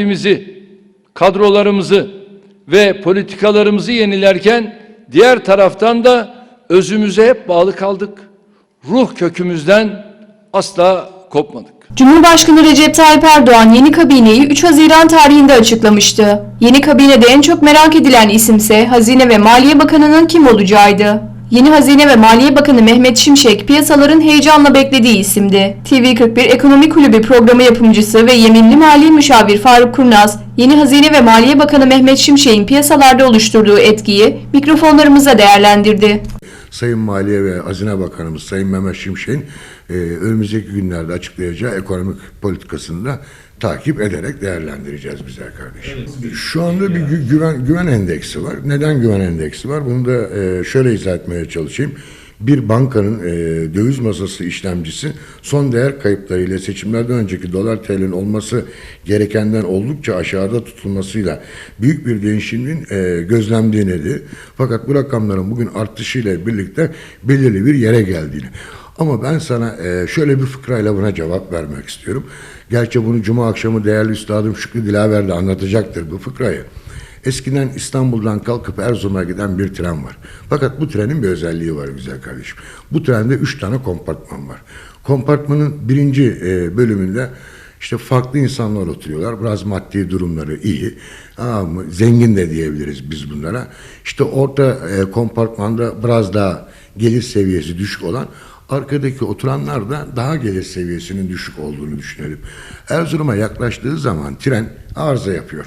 kendimizi, kadrolarımızı ve politikalarımızı yenilerken diğer taraftan da özümüze hep bağlı kaldık. Ruh kökümüzden asla kopmadık. Cumhurbaşkanı Recep Tayyip Erdoğan yeni kabineyi 3 Haziran tarihinde açıklamıştı. Yeni kabinede en çok merak edilen isimse Hazine ve Maliye Bakanı'nın kim olacağıydı. Yeni Hazine ve Maliye Bakanı Mehmet Şimşek piyasaların heyecanla beklediği isimdi. TV41 Ekonomi Kulübü programı yapımcısı ve yeminli mali müşavir Faruk Kurnaz, yeni Hazine ve Maliye Bakanı Mehmet Şimşek'in piyasalarda oluşturduğu etkiyi mikrofonlarımıza değerlendirdi. Sayın Maliye ve Hazine Bakanımız Sayın Mehmet Şimşek'in e, önümüzdeki günlerde açıklayacağı ekonomik politikasını da takip ederek değerlendireceğiz bizler kardeşim. Şu anda bir gü- güven güven endeksi var. Neden güven endeksi var? Bunu da e, şöyle izah etmeye çalışayım. Bir bankanın e, döviz masası işlemcisi son değer kayıplarıyla seçimlerden önceki dolar TL'nin olması gerekenden oldukça aşağıda tutulmasıyla büyük bir değişimin e, gözlemdiğini de fakat bu rakamların bugün artışıyla birlikte belirli bir yere geldiğini. Ama ben sana e, şöyle bir fıkrayla buna cevap vermek istiyorum. Gerçi bunu cuma akşamı değerli üstadım Şükrü Dilaver de anlatacaktır bu fıkrayı. Eskiden İstanbul'dan kalkıp Erzurum'a giden bir tren var. Fakat bu trenin bir özelliği var güzel kardeşim. Bu trende üç tane kompartman var. Kompartmanın birinci e, bölümünde işte farklı insanlar oturuyorlar. Biraz maddi durumları iyi. Ama zengin de diyebiliriz biz bunlara. İşte orta e, kompartmanda biraz daha gelir seviyesi düşük olan arkadaki oturanlar da daha gelir seviyesinin düşük olduğunu düşünelim. Erzurum'a yaklaştığı zaman tren arıza yapıyor.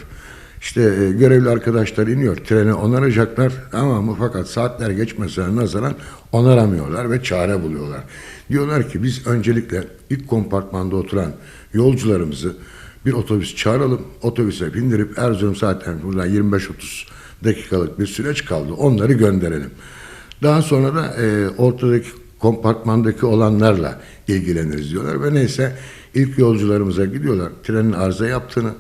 İşte e, görevli arkadaşlar iniyor, treni onaracaklar ama mı fakat saatler geçmesine nazaran onaramıyorlar ve çare buluyorlar. Diyorlar ki biz öncelikle ilk kompartmanda oturan yolcularımızı bir otobüs çağıralım, otobüse bindirip Erzurum zaten buradan 25-30 dakikalık bir süreç kaldı, onları gönderelim. Daha sonra da e, ortadaki kompartmandaki olanlarla ilgileniriz diyorlar ve neyse ilk yolcularımıza gidiyorlar. Trenin arıza yaptığını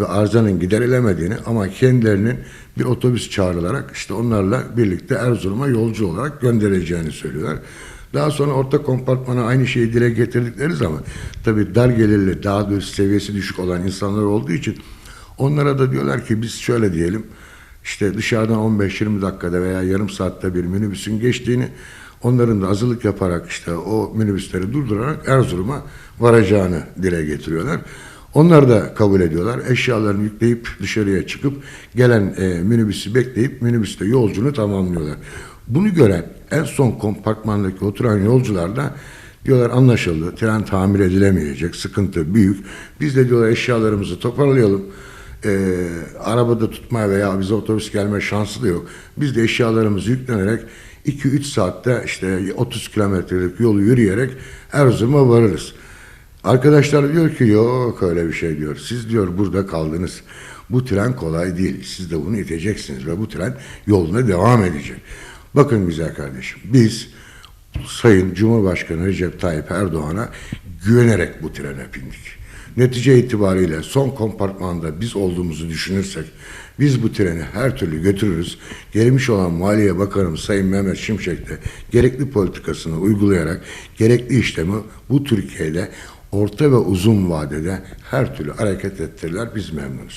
ve arızanın giderilemediğini ama kendilerinin bir otobüs çağrılarak işte onlarla birlikte Erzurum'a yolcu olarak göndereceğini söylüyorlar. Daha sonra orta kompartmana aynı şeyi dile getirdikleri zaman tabii dar gelirli, daha da seviyesi düşük olan insanlar olduğu için onlara da diyorlar ki biz şöyle diyelim işte dışarıdan 15-20 dakikada veya yarım saatte bir minibüsün geçtiğini onların da hazırlık yaparak işte o minibüsleri durdurarak Erzurum'a varacağını dile getiriyorlar. Onlar da kabul ediyorlar. Eşyalarını yükleyip dışarıya çıkıp gelen e, minibüsü bekleyip minibüste yolcunu tamamlıyorlar. Bunu gören en son kompartmandaki oturan yolcular da diyorlar anlaşıldı. Tren tamir edilemeyecek. Sıkıntı büyük. Biz de diyorlar eşyalarımızı toparlayalım. E, arabada tutmaya veya bize otobüs gelme şansı da yok. Biz de eşyalarımızı yüklenerek 2-3 saatte işte 30 kilometrelik yolu yürüyerek Erzurum'a varırız. Arkadaşlar diyor ki yok öyle bir şey diyor. Siz diyor burada kaldınız. Bu tren kolay değil. Siz de bunu iteceksiniz ve bu tren yoluna devam edecek. Bakın güzel kardeşim biz Sayın Cumhurbaşkanı Recep Tayyip Erdoğan'a güvenerek bu trene bindik. Netice itibariyle son kompartmanda biz olduğumuzu düşünürsek biz bu treni her türlü götürürüz. Gelmiş olan Maliye Bakanımız Sayın Mehmet Şimşek de gerekli politikasını uygulayarak gerekli işlemi bu Türkiye ile orta ve uzun vadede her türlü hareket ettirirler. Biz memnunuz.